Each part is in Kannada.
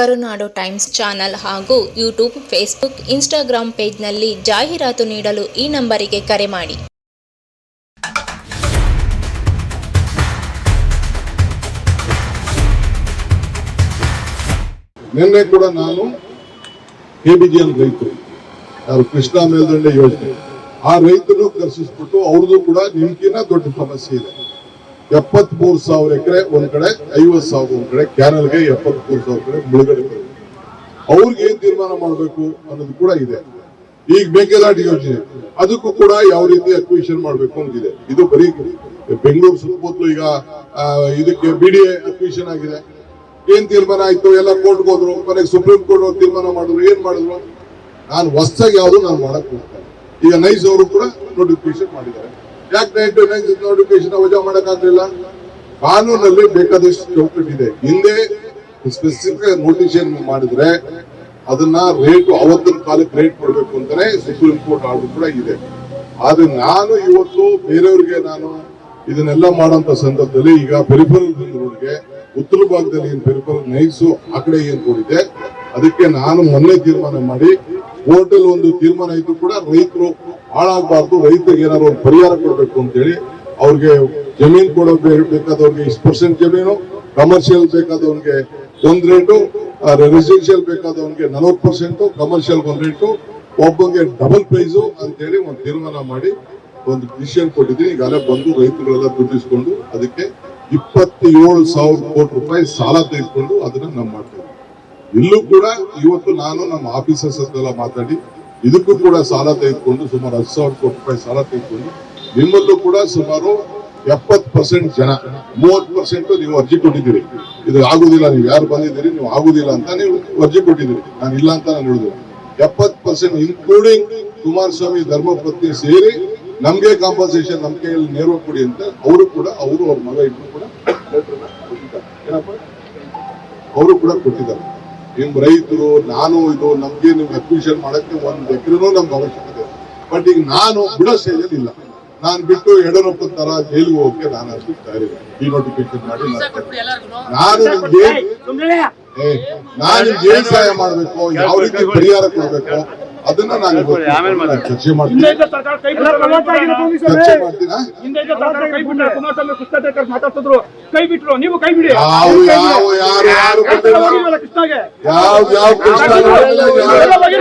ಕರುನಾಡು ಟೈಮ್ಸ್ ಚಾನಲ್ ಹಾಗೂ ಯೂಟ್ಯೂಬ್, ಫೇಸ್ಬುಕ್ ಇನ್ಸ್ಟಾಗ್ರಾಂ ಪೇಜ್ನಲ್ಲಿ ಜಾಹೀರಾತು ನೀಡಲು ಈ ನಂಬರಿಗೆ ಕರೆ ಮಾಡಿ. ನಿನ್ನೆ ಕೂಡ ನಾನು ಕೆಬಿಜಿಎನ್ ರೈತರು, ಯಾರು ಕೃಷ್ಣಾ ಮೇಲ್ದಂಡೆ ಯೋಜನೆ, ಆ ರೈತರು ಕರ್ಸಿಸ್ಬಿಟ್ಟು ಅವ್ರದ್ದು ಕೂಡ ನಿಮ್ಗಿನ ದೊಡ್ಡ ಸಮಸ್ಯೆ ಇದೆ. ಎಪ್ಪತ್ ಮೂರು ಸಾವಿರ ಎಕರೆ, ಒಂದ್ ಕಡೆ ಐವತ್ ಸಾವಿರ, ಒಂದ್ ಕಡೆ ಕ್ಯಾನಲ್ಗೆ ಎಪ್ಪತ್ ಮೂರು ಸಾವಿರ ಕಡೆ ಮುಳುಗಡೆ. ಅವ್ರಿಗೆ ಏನ್ ತೀರ್ಮಾನ ಮಾಡಬೇಕು ಅನ್ನೋದು ಕೂಡ ಇದೆ. ಈಗ ಮೇಕೆದಾಟು ಯೋಜನೆ, ಅದಕ್ಕೂ ಕೂಡ ಯಾವ ರೀತಿ ಅಕ್ವಿಷನ್ ಮಾಡಬೇಕು ಅಂತಿದೆ ಇದು ಬರೀ ಬೆಂಗಳೂರು ಸುತ್ತಮುತ್ತಲು ಈಗ ಇದಕ್ಕೆ ಬಿಡಿ ಅಕ್ವಿಷನ್ ಆಗಿದೆ. ಏನ್ ತೀರ್ಮಾನ ಆಯ್ತು? ಎಲ್ಲ ಕೋರ್ಟ್ಗೆ ಹೋದ್ರು, ಮನೆಗೆ ಸುಪ್ರೀಂ ಕೋರ್ಟ್ ತೀರ್ಮಾನ ಮಾಡಿದ್ರು, ಏನ್ ಮಾಡಿದ್ರು? ನಾನು ಹೊಸದಾಗಿ ಯಾವುದು ನಾನು ಮಾಡಕ್ ಹೋಗ್ತೇನೆ ಈಗ ನೈಸ್ ಅವರು ಕೂಡ ನೋಟಿಫಿಕೇಶನ್ ಮಾಡಿದ್ದಾರೆ. ಯಾಕೆ ನೈಟ್ ನೈಸ್ ನೋಟಿಫಿಕೇಶನ್ ವಜಾ ಮಾಡೋಕ್ಕಾಗಲಿಲ್ಲ? ಕಾನೂನಲ್ಲಿ ಬೇಕಾದಷ್ಟು ಚೌಕಟ್ಟಿದೆ ಹಿಂದೆ ಸ್ಪೆಸಿಫಿಕ್ ನೋಟಿಫಿಕೇಶನ್ ಮಾಡಿದ್ರೆ ಅದನ್ನ ರೇಟ್ ಅವತ್ತಿನ ಕಾಲಕ್ಕೆ ರೇಟ್ ಕೊಡಬೇಕು ಅಂತಾನೆ ಸುಪ್ರೀಂ ಕೋರ್ಟ್ ಆರ್ಡರ್ ಕೂಡ ಇದೆ. ಆದ್ರೆ ನಾನು ಇವತ್ತು ಬೇರೆಯವ್ರಿಗೆ ನಾನು ಇದನ್ನೆಲ್ಲ ಮಾಡೋಂತ ಸಂದರ್ಭದಲ್ಲಿ ಈಗ ಪೆರಿಫರಲ್ ರೋಡ್ಗೆ ಉತ್ತರ ಭಾಗದಲ್ಲಿ ಏನ್ ಪೆರಿಫರಲ್ ನೈಸು ಆ ಕಡೆ ಏನ್ ಕೊಡಿದೆ ಅದಕ್ಕೆ ನಾನು ಮೊನ್ನೆ ತೀರ್ಮಾನ ಮಾಡಿ ಕೋರ್ಟಲ್ಲಿ ಒಂದು ತೀರ್ಮಾನ ಇದ್ರು ಕೂಡ ರೈತರು ಹಾಳಾಗಬಾರ್ದು, ರೈತರಿಗೆ ಏನಾದ್ರು ಒಂದು ಪರಿಹಾರ ಕೊಡಬೇಕು ಅಂತೇಳಿ ಅವ್ರಿಗೆ ಜಮೀನು ಕೊಡೋ ಬೇ- ಬೇಕಾದವ್ರಿಗೆ ಇಷ್ಟು ಪರ್ಸೆಂಟ್ ಜಮೀನು ಕಮರ್ಷಿಯಲ್ ಬೇಕಾದವ್ರಿಗೆ ಒಂದ್ ರೇಟು ರೆಸಿಡೆನ್ಷಿಯಲ್ ಬೇಕಾದವ್ರಿಗೆ ನಲವತ್ತು ಪರ್ಸೆಂಟ್ ಕಮರ್ಷಿಯಲ್ ಒಂದ್ ರೇಟು ಒಬ್ಬಂಗೆ ಡಬಲ್ ಪ್ರೈಸು ಅಂತೇಳಿ ಒಂದು ತೀರ್ಮಾನ ಮಾಡಿ ಒಂದು ಡಿಸಿಷನ್ ಕೊಟ್ಟಿದ್ದೀನಿ. ಈಗಾಗಲೇ ಬಂದು ರೈತರುಗಳೆಲ್ಲ ದುಡ್ಡಿಸ್ಕೊಂಡು ಅದಕ್ಕೆ ಇಪ್ಪತ್ತೇಳು ಸಾವಿರ ಕೋಟಿ ರೂಪಾಯಿ ಸಾಲ ತೆಗೆದುಕೊಂಡು ಅದನ್ನ ನಾವು ಮಾಡ್ತೇವೆ. ಇಲ್ಲೂ ಕೂಡ ಇವತ್ತು ನಾನು ನಮ್ಮ ಆಫೀಸರ್ಸ್ ಹತ್ರೆಲ್ಲ ಮಾತಾಡಿ, ಇದಕ್ಕೂ ಕೂಡ ಸಾಲ ತೆಗೆದುಕೊಂಡು, ಸುಮಾರು ಹತ್ತು ಸಾವಿರ ಕೋಟಿ ರೂಪಾಯಿ ಸಾಲ ತೆಗೆದುಕೊಂಡು, ನಿಮ್ಮಲ್ಲೂ ಕೂಡ ಸುಮಾರು ಎಪ್ಪತ್ತು ಪರ್ಸೆಂಟ್ ಜನ, ಮೂವತ್ತು ಪರ್ಸೆಂಟ್ ನೀವು ಅರ್ಜಿ ಕೊಟ್ಟಿದ್ದೀರಿ. ಇದು ಆಗುದಿಲ್ಲ, ನೀವು ಯಾರು ಬಂದಿದ್ದೀರಿ, ನೀವು ಆಗುದಿಲ್ಲ ಅಂತ ನೀವು ಅರ್ಜಿ ಕೊಟ್ಟಿದ್ದೀರಿ. ನಾನು ಇಲ್ಲ ಅಂತ ನಾನು ಹೇಳಿದ್ರು ಎಪ್ಪತ್ತು ಪರ್ಸೆಂಟ್ ಇನ್ಕ್ಲೂಡಿಂಗ್ ಕುಮಾರಸ್ವಾಮಿ ಧರ್ಮಪತ್ನಿ ಸೇರಿ ನಮ್ಗೆ ಕಾಂಪನ್ಸೇಷನ್ ನಮ್ ಕೈಯಲ್ಲಿ ನೇರ ಕೊಡಿ ಅಂತ ಅವರು ಕೂಡ, ಅವರು ಅವ್ರ ಮಗ ಇಬ್ರು ಕೂಡ ಏನಪ್ಪ? ಅವರು ಕೂಡ ಕೊಟ್ಟಿದ್ದಾರೆ. ನಿಮ್ ರೈತರು ನಾನು ಇದು ನಮ್ಗೆ ನಿಮ್ಗೆ ಅಕ್ವಿಷನ್ ಮಾಡಕ್ಕೆ ಒಂದ್ ಎಕರೆನೂ ನಮ್ಗೆ ಅವಶ್ಯಕತೆ ಬಟ್ ಈಗ ನಾನು ಬಿಡೋ ಸ್ಟೇಜಲ್ಲಿ ಇಲ್ಲ ನಾನು ಬಿಟ್ಟು ಯಡಿಯೂರಪ್ಪ ತರ ಜೈಲಿಗೆ ಹೋಗಕ್ಕೆ ನಾನು ಅಷ್ಟು ತಯಾರಿಲ್ಲ. ಈ ನೋಟಿಫಿಕೇಶನ್ ಮಾಡಿ ನಾನು- ನಾನು ನಿಮ್ಗೆ ನಾನು ನಿಮ್ಗೆ ಏನ್ ಸಹಾಯ ಮಾಡ್ಬೇಕು ಯಾವ ರೀತಿ ಪರಿಹಾರ ಕೊಡ್ಬೇಕು ಅದನ್ನ ನಾನು ಚರ್ಚೆ ಮಾಡ್ತೀನಿ. ಕೈ ಬಿಟ್ರು ಚರ್ಚೆ ಮಾಡ್ತೀನಾ ಹಿಂದೆ ಸರ್ಕಾರ ಕೈ ಬಿಟ್ರು ಕುಮಾರಸ್ವಾಮಿ ಕೃಷ್ಣ ಮಾತಾಡ್ತಿದ್ರು. ಕೈ ಬಿಟ್ರು ನೀವು ಕೈ ಬಿಡಿ. ಯಾವ ಯಾವ ಯಾರು ಯಾರು ಯಾವ ಯಾವ ಕೃಷ್ಣ ಯಾರು-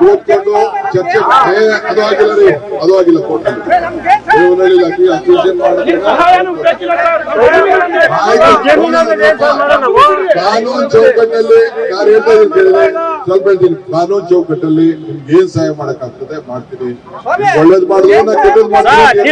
ಕೂತ್ಕೊಂಡು ಚರ್ಚೆ ಅದು ಆಗಿಲ್ಲ ರೀ. ಅದು ಆಗಿಲ್ಲ ಕೋರ್ಟಲ್ಲಿ ನೀವು ಹೇಳಿಲ್ಲ ಅಕ್ವಿಷನ್. ಆಯ್ತು, ಕಾನೂನು ಚೌಕಟ್ಟಲ್ಲಿ ನಾನು ಹೇಳ್ತಾ ಕಾನೂನು ಚೌಕಟ್ಟಲ್ಲಿ ಏನ್ ಸಹಾಯ ಮಾಡಕ್ಕಾಗ್ತದೆ ಮಾಡ್ತೀನಿ ಒಳ್ಳೇದ್ ಮಾಡಿದ್ರೆ ಕೆಟ್ಟದ್ ಮಾಡ್ತೀನಿ.